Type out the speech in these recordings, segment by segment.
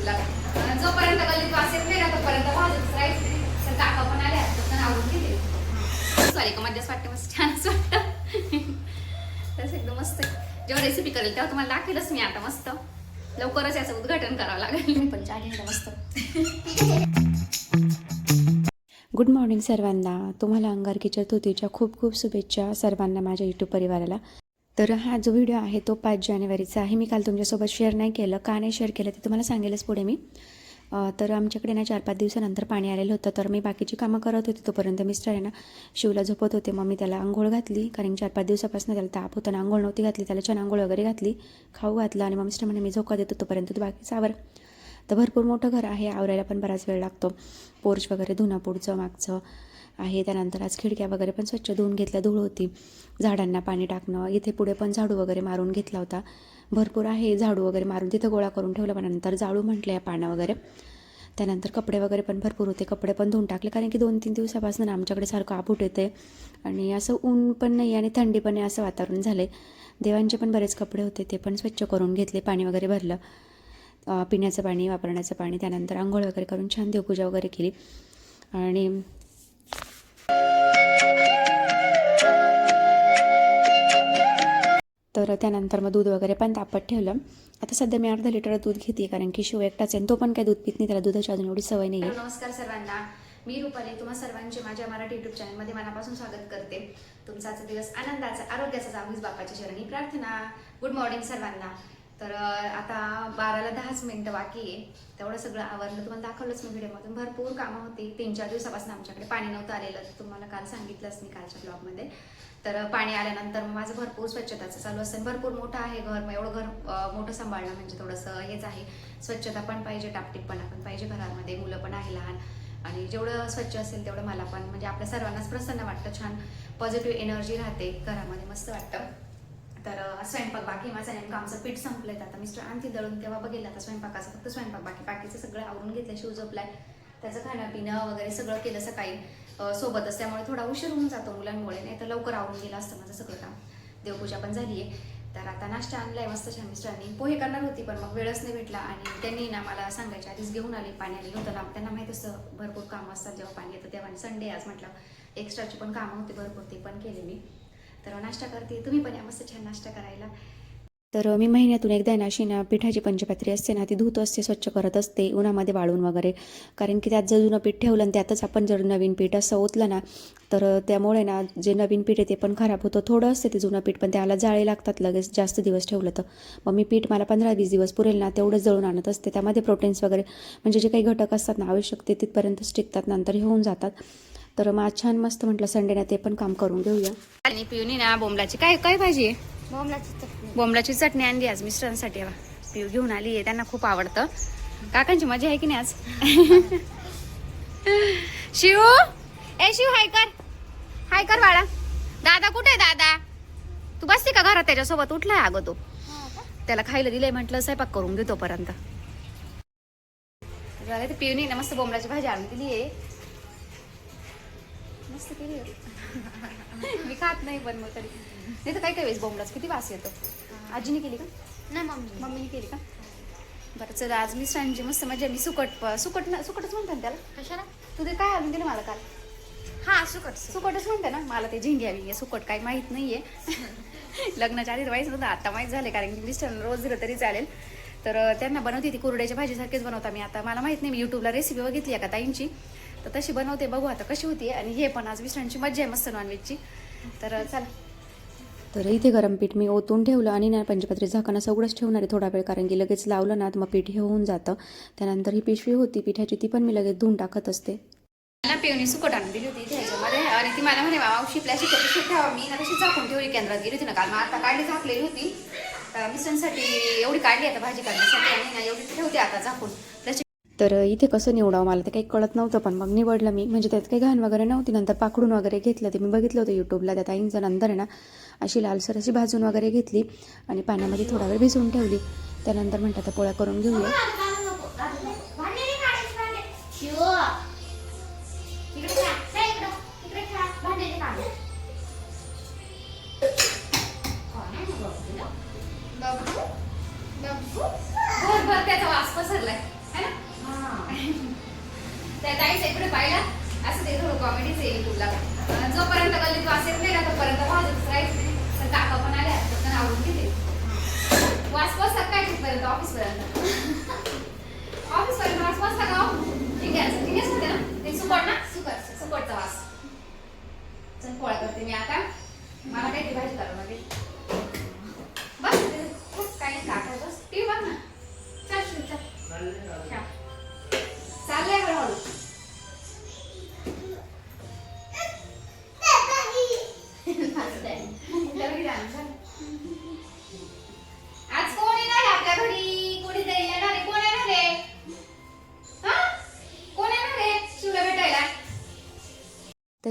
जोपर्यंत गल्लीत वास नाही ना तोपर्यंत भाजतच राहायचं तर काका पण आले तर पण आवडून गेले. सॉरी का मजाच वाटतं मस्त छानच वाटतं. तसं एकदम मस्त. आहे. जेव्हा रेसिपी करेल तेव्हा तुम्हाला दाखवेलच मी आता मस्त. लवकरच याचं उद्घाटन करावं लागेल. पण चालेल मस्त. गुड मॉर्निंग सर्वांना. तुम्हाला अंगारकी चतुर्थीच्या खूप खूप शुभेच्छा सर्वांना माझ्या यूट्यूब परिवाराला. तर हा जो व्हिडिओ आहे तो पाच जानेवारीचा आहे. मी काल तुमच्यासोबत शेअर नाही केलं. का नाही शेअर केलं ते तुम्हाला सांगेलच पुढे मी. तर आमच्याकडे ना चार पाच दिवसानंतर पाणी आलेलं होतं. तर मी बाकीची कामं करत होते. तोपर्यंत मिस्टर आहे ना शिवला झोपत होते. मग मी त्याला आंघोळ घातली. कारण चार पाच दिवसापासून त्याला ताप होता आंघोळ नव्हती घातली. त्याला छान आंघोळ वगैरे घातली. खाऊ घातला आणि मग मिस्टर म्हणे मी झोका देतो तोपर्यंत. तू बाकीचा आवर तर भरपूर मोठं घर आहे. आवरायला पण बराच वेळ लागतो. पोर्च वगैरे धुणं पुढचं मागचं. आहे. त्यानंतर आज खिडक्या वगैरे पण स्वच्छ धुवून घेतल्या. धूळ होती. झाडांना पाणी टाकणं. इथे पुढे पण झाडू वगैरे मारून घेतला होता. भरपूर आहे झाडू वगैरे मारून. तिथं गोळा करून ठेवलं. पण नंतर जाळू म्हटलं या पानं वगैरे. त्यानंतर कपडे वगैरे पण भरपूर होते. कपडे पण धुवून टाकले. कारण की दोन तीन दिवसापासून ना आमच्याकडे सारखं आपूट येते आणि असं ऊन पण नाही आणि थंडी पण नाही असं वातावरण झालं देवांचे पण बरेच कपडे होते. ते पण स्वच्छ करून घेतले. पाणी वगैरे भरलं. पिण्याचं पाणी वापरण्याचं पाणी. त्यानंतर आंघोळ वगैरे करून छान देवपूजा वगैरे केली. आणि तर त्यानंतर मग दूध वगैरे पण तापत ठेवलं. आता सध्या मी अर्धा लिटर दूध घेते कारण की शिव एकटाच आहे आणि तो पण काही दूध पित नाही त्याला दुधाची अजून एवढी सवय नाही नमस्कार सर्वांना. मी रुपाली तुम्हा सर्वांचे माझ्या मराठी युट्यूब चॅनलमध्ये मनापासून स्वागत करते. तुमचा आजचा दिवस आनंदाचा आरोग्याचा जावीस बापाच्या चरणी. प्रार्थना. गुड मॉर्निंग सर्वांना. तर आता बाराला दहाच मिनिटं बाकी आहे. तेवढं सगळं आवरलं. तुम्हाला दाखवलंच मी व्हिडिओमधून. भरपूर कामं होती. तीन चार दिवसापासून आमच्याकडे पाणी नव्हतं आलेलं. तुम्हाला काल सांगितलंच मी कालच्या ब्लॉगमध्ये. तर पाणी आल्यानंतर मग माझं भरपूर स्वच्छताचं चालू असतं. भरपूर मोठं आहे घर. मग एवढं घर मोठं सांभाळणं म्हणजे थोडंसं हेच आहे. स्वच्छता पण पाहिजे टापटीपणा पण पाहिजे घरामध्ये. मुलं पण आहे लहान. आणि जेवढं स्वच्छ असेल तेवढं मला पण म्हणजे आपल्या सर्वांनाच प्रसन्न वाटतं. छान पॉझिटिव्ह एनर्जी राहते. घरामध्ये मस्त वाटतं. तर स्वयंपाक बाकी माझं नेमकं आमचं पीठ संपलंय आता मिस्टर आणखी दळून तेव्हा बघेल आता स्वयंपाकाचं फक्त स्वयंपाक बाकी. बाकीचं सगळं आवरून घेतलं शिव झोपलाय. त्याचं खाणंपिणं वगैरे सगळं केलं सकाळी. सोबतच त्यामुळे थोडा उशीर होऊन जातो मुलांमुळे. नाही तर लवकर आवरून गेलं असतं माझं सगळं काम. देवपूजा पण झाली आहे. तर आता नाश्ता आणलाय मस्त छान मिस्टरांनी. पोहे करणार होती पण मग वेळच नाही भेटला आणि त्यांनी ना मला सांगायच्या आधीच घेऊन आले. पाणी आले होतं ना. त्यांना माहीत असतं भरपूर कामं असतात जेव्हा पाणी येतं तेव्हा. संडे आज म्हटलं एक्स्ट्राची पण कामं होती भरपूर ते पण केले मी. तर नाश्ता करते. तुम्ही पण या मस्त छान नाश्ता करायला. तर मी महिन्यातून एकदा आहे ना अशी ना पिठाची पंचपात्री असते ना ती धुत असते स्वच्छ करत असते उन्हामध्ये वाळून वगैरे. कारण की त्यात जर जुनं पीठ ठेवलं आणि त्यातच आपण जर नवीन पीठ असं ओतलं ना तर त्यामुळे ना जे नवीन पीठ आहे ते पण खराब होतं. थोडं असते ते जुनं पीठ पण त्याला जाळे लागतात लगेच जास्त दिवस ठेवलं तर. मग मी पीठ मला पंधरा वीस दिवस पुरेल ना तेवढं जळून आणत असते. त्यामध्ये प्रोटीन्स वगैरे म्हणजे जे काही घटक असतात ना आवश्यक ते तिथपर्यंत टिकतात नंतर हे होऊन जातात. तर मग छान मस्त म्हटलं संडेला ते पण काम करून घेऊया. आणि पिऊनी ना बोंबलाची. काय काय भाजी आहे? बोंबलाची चटणी. आणली आज मिस्टरांसाठी. बा. पिऊ घेऊन आली आहे. त्यांना खूप आवडतं. काकांची मजा आहे की नाही आज? शिव? ए शिव हाय कर. हाय कर बाळा. दादा कुठे आहे दादा? तू बसते का घरात त्याच्यासोबत? उठलाय अगं तो. त्याला खायला दिलंय म्हटलं स्वयंपाक करून घेतो पर्यंत पिऊनी ना मस्त बोंबलाची भाजी आणून दिली आहे. मस्त केली. आहे. मी खात नाही पण मग तरी. नाही तर काही काही वेळेस बोंबलाच. किती वास येतो? आजीने केली का? नाही मम्मी. मम्मीने केली का? बरं चला आज मी सांजी मस्त मजा मी सुकट सुकट ना सुकटच म्हणतात ना त्याला. कशाला? तू ते काय आणून दिलं मला काल? हा सुकट सुकटच म्हणते ना. मला ते झिंग्या बिंग्या सुकट काही माहीत नाहीये. लग्नाच्या आधी माहीत नव्हतं. आता माहीत झाले कारण की मिस्टर रोज दिलं तरी चालेल. तर त्यांना बनवते ती कुरड्याच्या भाजीसारखीच बनवता मी आता. मला माहीत नाही मी युट्यूबला रेसिपी बघितली आहे का ताईंची? तर तशी बनवते बघू आता कशी होती. आणि हे पण आज मिस्टरांची मज्जा आहे मस्त नॉनव्हेजची तर चला. तर इथे गरम पीठ मी ओतून ठेवलं आणि ना पंचपत्री झाकण उघडंच ठेवणार आहे थोडा वेळ कारण की लगेच लावलं ना मग पीठ हे होऊन जातं. त्यानंतर ही पिशवी होती पिठाची ती पण मी लगेच धुवून टाकत असते. मला पिवणी सुकट आणून दिली होती इथे ह्याच्यामध्ये आणि ती मला म्हणे मावशी प्लॅस्टिक पिशवी ठेवा मी ना तशी झाकून ठेवली केंद्रात गेली होती ना काल मग आता काढली झाकलेली होती. तर मिस्टरांसाठी एवढी काढली आता भाजी काढण्यासाठी आणि ना एवढी ठेवते आता झाकून. तर इथे कसं निवडावं मला तर काही कळत नव्हतं पण मग निवडलं मी. म्हणजे त्यात काही घाण वगैरे नव्हती. नंतर पाकडून वगैरे घेतलं ते. मी बघितलं होतं यूट्यूबला त्या ताईंचं नंतर ना अशी लालसर अशी भाजून वगैरे घेतली आणि पाण्यामध्ये थोडा वेळ भिजवून ठेवली. त्यानंतर म्हणतात आता पोळ्या करून घेऊया. त्याचा वास पसरलाय. त्या ताईचा इकडे पाहिला. असं ते थोडं कॉमेडीच येईल तुला. जोपर्यंत गल्लीत वास येत नाही ना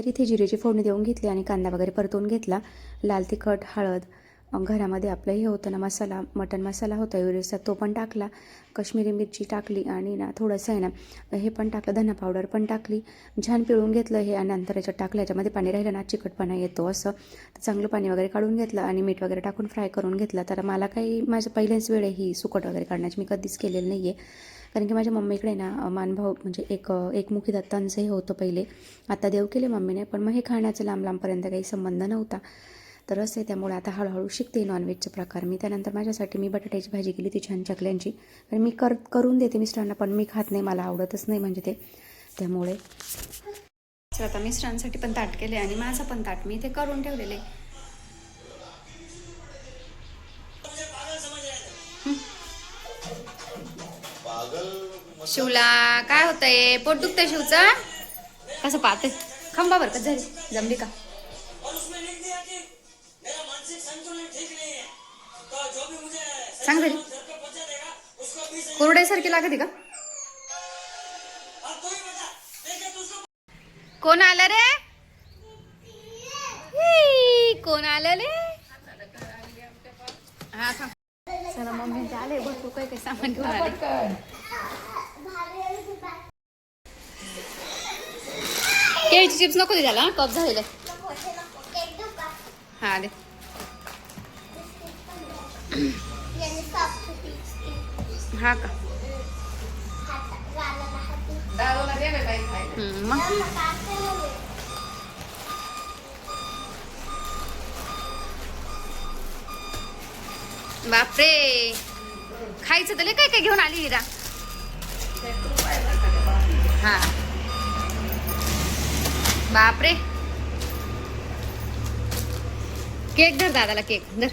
तर इथे जिरेची फोडणी देऊन घेतली आणि कांदा वगैरे परतून घेतला. लाल तिखट हळद घरामध्ये आपलं हे होतं ना मसाला मटन मसाला होता युरिसचा तो पण टाकला. कश्मीरी मिरची टाकली आणि ना थोडंसं आहे ना हे पण टाकलं धना पावडर पण टाकली. छान पिळून घेतलं हे आणि नंतर याच्यात टाकलं याच्यामध्ये पाणी राहिलं ना चिकटपणा येतो असं. तर चांगलं पाणी वगैरे काढून घेतलं आणि मीठ वगैरे टाकून फ्राय करून घेतलं. तर मला काही माझं पहिल्याच वेळ आहे ही सुकट वगैरे काढण्याची मी कधीच केलेलं नाही आहे कारण की माझ्या मम्मीकडे ना मानभाव म्हणजे एक एकमुखी दत्तांचं हे होतं पहिले. आता देव केले मम्मीने पण मग हे खाण्याचं लांब लांबपर्यंत काही संबंध नव्हता. तर असं आहे त्यामुळे आता हळूहळू शिकते नॉनव्हेजचे प्रकार. मी त्यानंतर माझ्यासाठी मी बटाट्याची भाजी केली ती छान चकल्यांची. कारण मी कर करून देते मिस्टरांना पण मी खात नाही मला आवडतच नाही म्हणजे ते. त्यामुळे. आता मिस्टरांसाठी पण ताट केले आणि माझं पण ताट मी ते करून ठेवलेले शिवला काय होतंय? पोट दुखतंय शिवचं? कसं पाहते? खंबा बरं का झाली? जमली का सांग झाली कोरड्यासारखी लागते का? कोण आलं रे? कोण आलं रे? हा चला मम्मी आले भरपूर काही काही सामान घेऊन आले. केळीची चिप्स नको दे त्याला कप झालेले हा दे. हा का? मग? बापरे. खायचं तर काय काय घेऊन आली हिरा. हा. बापरे. केक धर दादाला केक धर.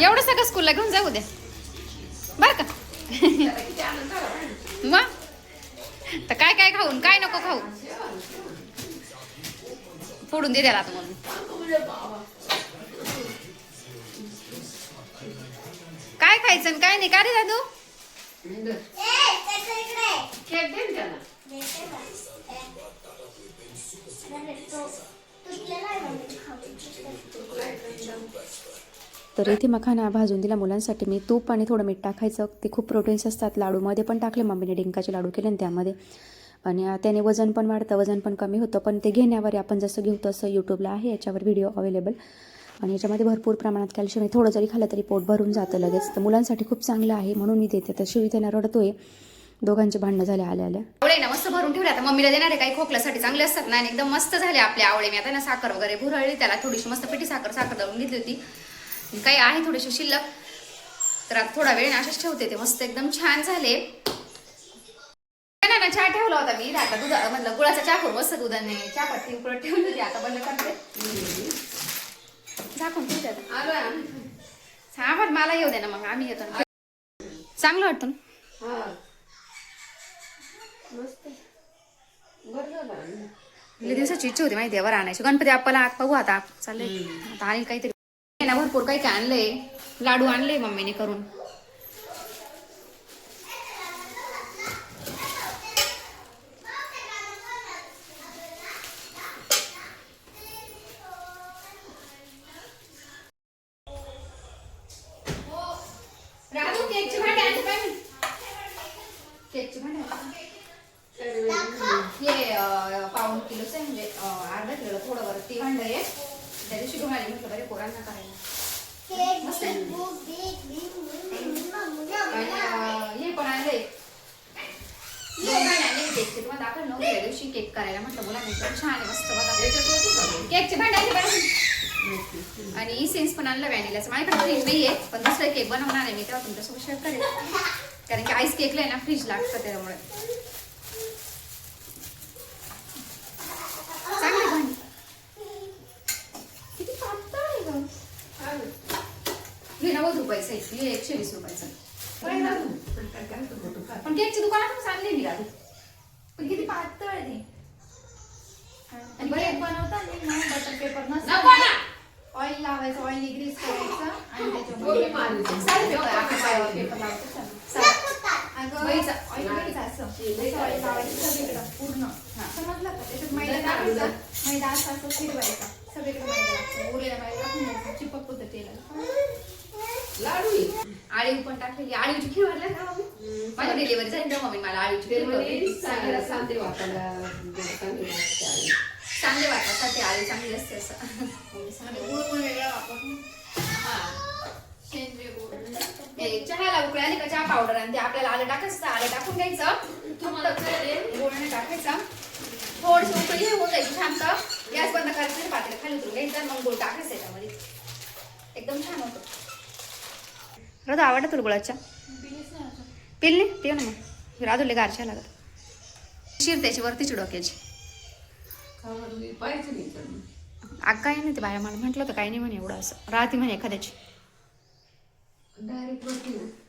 एवढं सगळं स्कूलला घेऊन जाऊ द्या. बर का? मग? तर काय काय खाऊन काय नको खाऊ? फोडून दे त्याला आता म्हणून काय खायचं आणि काय नाही? का रे दादू? केक दे ना त्याला तर इथे मखाना भाजून दिला मुलांसाठी. मी तूप आणि थोडं मीठ टाकायचं. ते खूप प्रोटीन्स असतात लाडूमध्ये पण टाकले मम्मीने डिंकाचे लाडू केले आणि त्यामध्ये. आणि त्याने वजन पण वाढतं वजन पण कमी होतं. पण ते घेण्यावर आपण जसं घेऊ तसं यूट्यूबला आहे याच्यावर व्हिडिओ अवेलेबल आणि याच्यामध्ये भरपूर प्रमाणात कॅल्शियम आहे. थोडं जरी खाल्लं तरी पोट भरून जातं लगेच. तर मुलांसाठी खूप चांगलं आहे. म्हणून मी देते. तर शिवी त्यांना रडतोय. दोघांचे भांडणं झाले आल्या आल्या आवळे ना मस्त भरून ठेवले. आता मम्मीला देणार आहे काही खोकल्यासाठी चांगले असतात ना आणि एकदम मस्त झाले आपले आवळे. मी आता ना साखर वगैरे भुरळली त्याला थोडीशी मस्त पिठी साखर साखर दळून घेतली होती. काही आहे थोडीशी शिल्लक. तर आता थोडा वेळ असेच ठेवते ते. मस्त एकदम छान झाले. नाही ना चहा ठेवला होता मी. आता दुधा म्हणलं गुळाचा चहा करू मस्त दुधाने. चहा पत्ती उकळत ठेवली होती आता बंद करते. झाकून ठेवते आता हा पण मला येऊ दे ना मग आम्ही येतो ना. चांगलं वाटतं लई दिवसाची इच्छा होती माहिती वर आणायची. गणपती बाप्पाला आत बघू आता. चाललंय. आता आणि काहीतरी ना भरपूर काही काय आणलंय. लाडू आणले मम्मीने करून. राजू केकची भांडी आणली काय मी? केकची भांडी आणली. हे पाऊन किलोचं आहे म्हणजे अर्धा किलो थोडं ती भांड आहे. त्या दिवशी घेऊन आली म्हटलं बरे पोरांना काय हे पण आले केकचे तुम्हाला दाखवलं नव्हतं. त्या दिवशी केक करायला म्हटलं बोला नाही छान आहे मस्त आणि सेन्स पण आणलं व्हॅनिलाचं माझ्याकडे फ्रीज नाही आहे पण दुसरं केक बनवणार आहे मी तेव्हा तुमच्यासोबत शेअर करेल कारण की आईस केकला आहे ना फ्रीज लागतं त्यामुळे. एकशे वीस रुपयाचं. पण केकची दुकानातून चांगली मी पण किती पातळ आहे ते. आणि केक बनवताना ना बटर पेपर. ऑइल लावायचं ऑइल ग्रीस करायचं आणि त्याच्यामध्ये पूर्ण. हा. समजलं का? त्याच्यात मैदा टाकायचा मैदा असं असं फिरवायचा सगळीकडे मैदा लागतो उरलेला मैदा टाकून द्यायचा चिपक होतं तेला आळीव पण टाकलेली आळीवची खीर वाढल्या का मम्मी? माझ्या तेव्हा मम्मी मला आळीवची खीर बनवली. चांगली चांगले वाटण्यासाठी आळी चांगली असते असं मम्मी सांगते. गुळ पण वेगळा वापरून सेंद्रिय गुळ हे चहाला उकळी आली का चहा पावडर आणि ते आपल्याला आलं टाकायचं आलं टाकून घ्यायचं फक्त गोळ नाही टाकायचा थोडस उकळी हे होत जायची शांत गॅस बंद करायचं पातेलं खाली उतरून घ्यायचं मग गोळ टाकायचं त्याच्यामध्ये एकदम छान होतं रदा आवडतं तुला गुळाच्या पिल नाही पिऊ ना मग राधुले गारच्या लागत. शिर त्याची वरतीची डोक्याची. आग काही नाही ते बाया मला म्हटलं होतं काही नाही म्हणे एवढं असं. राहते म्हणे एखाद्याची.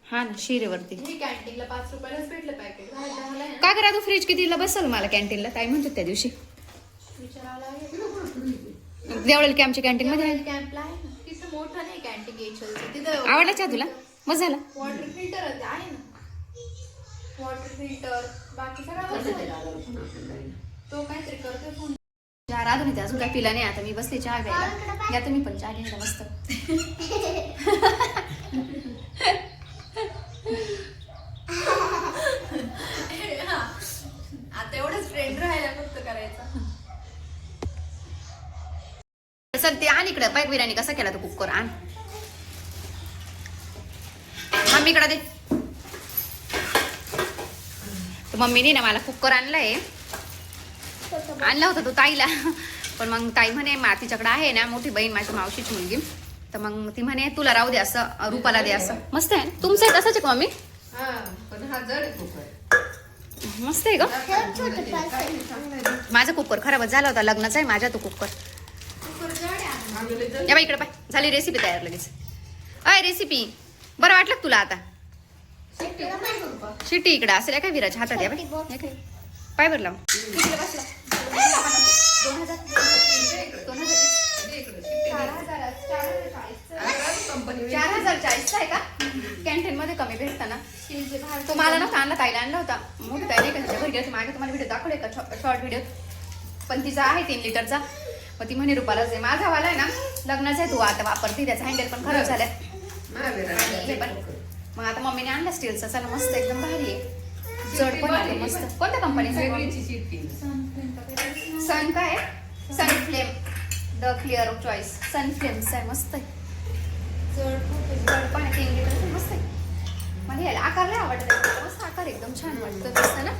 हा ना शिरेवरती. हे कॅन्टीनला पाच रुपयालाच भेटलं पॅकेट दहाला आहे ना. का करा तू फ्रीज कितीला बसल मला कॅन्टीनला. ताई म्हणतात त्या दिवशी. देवळेल की आमच्या कॅन्टीन मध्ये? आवडला चहा तुला? मग झाला वॉटर फिल्टर आहे ना. वॉटर फिल्टर बाकी सगळं वस्तू आहे. तो काहीतरी करतोय फोन. चहा राधून येते अजून काय पिला नाही आता. मी बसले चहा घ्यायला या तुम्ही पण चहा घ्यायला मस्त आता एवढंच ट्रेंड राहायला फक्त करायचा. चल ते आण इकडे. पाईक बिर्याणी कसा केला तू कुकर? आण. मम्मीकडे दे तर मम्मीने ना मला कुकर आणलाय. आणला होता तो ताईला. पण मग ताई म्हणे मातीच्याकडे आहे ना मोठी बहीण माझी मावशीची मुलगी. तर मग ती म्हणे तुला राहू दे असं रूपाला दे असं. मस्त आहे? तुमचं आहे तसंच आहे मम्मी? मस्त आहे का? माझा कुकर खराबच झाला होता लग्नाचा आहे माझा तो कुकर. आहे या बाई इकडे पाय. झाली रेसिपी तयार लगेच. अय रेसिपी बरं वाटलं तुला आता? शिट्टी इकडे असेल. काय विराज हातात या बाई हे काय? पाय हजार चार हजार चार हजार चाळीसचं. चार हजार चाळीसचा आहे का? कॅन्टीन मध्ये कमी भेटतं ना. तो मला नव्हता आणला ताईला आणला होता. मोठी ताई नाही का? घरी. मागे तुम्हाला व्हिडिओ दाखवले का? शॉर्ट व्हिडिओ पण तिचा आहे तीन लिटरचा. मग ती म्हणे रुपालाच आहे माझा वाला आहे ना लग्नाचा आहे तू आता वापरते. त्याचा हँडल पण खराब झालाय. हे मग आता मम्मीने आणला स्टीलचा. चला मस्त एकदम भारी आहे. जड पण आहे मस्त. कोणत्या कंपनीचा सन काय? Sun Flame the clear choice Sun Flames आहे मस्त आहे. जड खूप आहे. जड पण आहे तीन लिटर मस्त आहे. मला याला आकार नाही आवडत. मस्त आकार एकदम छान वाटतं. दिसतं ना?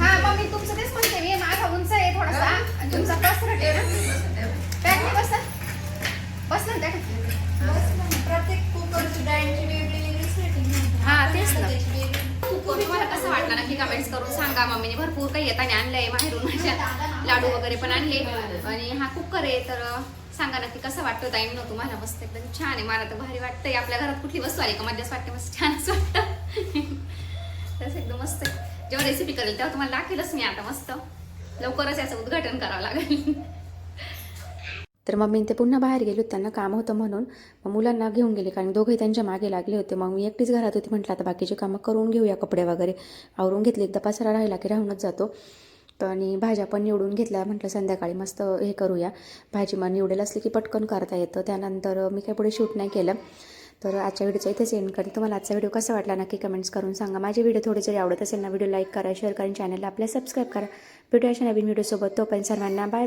हा मग मी तुमचं तेच म्हणते. मी माझा उंच आहे थोडासा. तुमचा पसरट आहे ना? पॅक नाही बसत? बस ना. प्रत्येक कुकरची ब्रँडची वेगळी वेगळी सेटिंग हा, तेच ना. त्याची वेगळी. कुकर तुम्हाला कसं वाटलं नक्की कमेंट्स करून सांगा. मम्मीने भरपूर काही येताना आणलंय बाहेरून माझ्या लाडू वगैरे पण आणले. आणि हा कुकर आहे तर सांगा नक्की कसं वाटतं टाईम न तुम्हाला मस्त एकदम छान आहे. मला तर भारी वाटतंय. आपल्या घरात कुठली वस्तू आली का? मध्येच वाटते मस्त छानच वाटतं. तसं एकदम मस्त जेव्हा रेसिपी करेल तेव्हा तुम्हाला दाखवेलच मी आता मस्त. लवकरच याचं उद्घाटन करावं लागेल. तर मम्मी ते पुन्हा बाहेर गेले होते त्यांना काम होतं म्हणून. मग मुलांना घेऊन गेले कारण दोघंही त्यांच्या मागे लागले होते. मग मी एकटीच घरात होती म्हटलं आता बाकीचे कामं करून घेऊया कपडे वगैरे. आवरून घेतले एकदा पसारा राहिला की राहूनच जातो. तर आणि भाज्या पण निवडून घेतल्या म्हटलं संध्याकाळी मस्त हे करूया. भाजी मग निवडेल असली की पटकन करता येतं. त्यानंतर मी काही पुढे शूट नाही केलं. तर आजच्या व्हिडिओचा इथेच एंड करते तुम्हाला आजचा व्हिडिओ कसा वाटला नक्की कमेंट्स करून सांगा. माझे व्हिडिओ थोडे जरी आवडत असेल ना व्हिडिओ लाईक करा शेअर करा चॅनलला आपल्या सबस्क्राईब करा. भेटूया अशा नवीन व्हिडिओसोबत. तोपर्यंत सर्वांना बाय बाय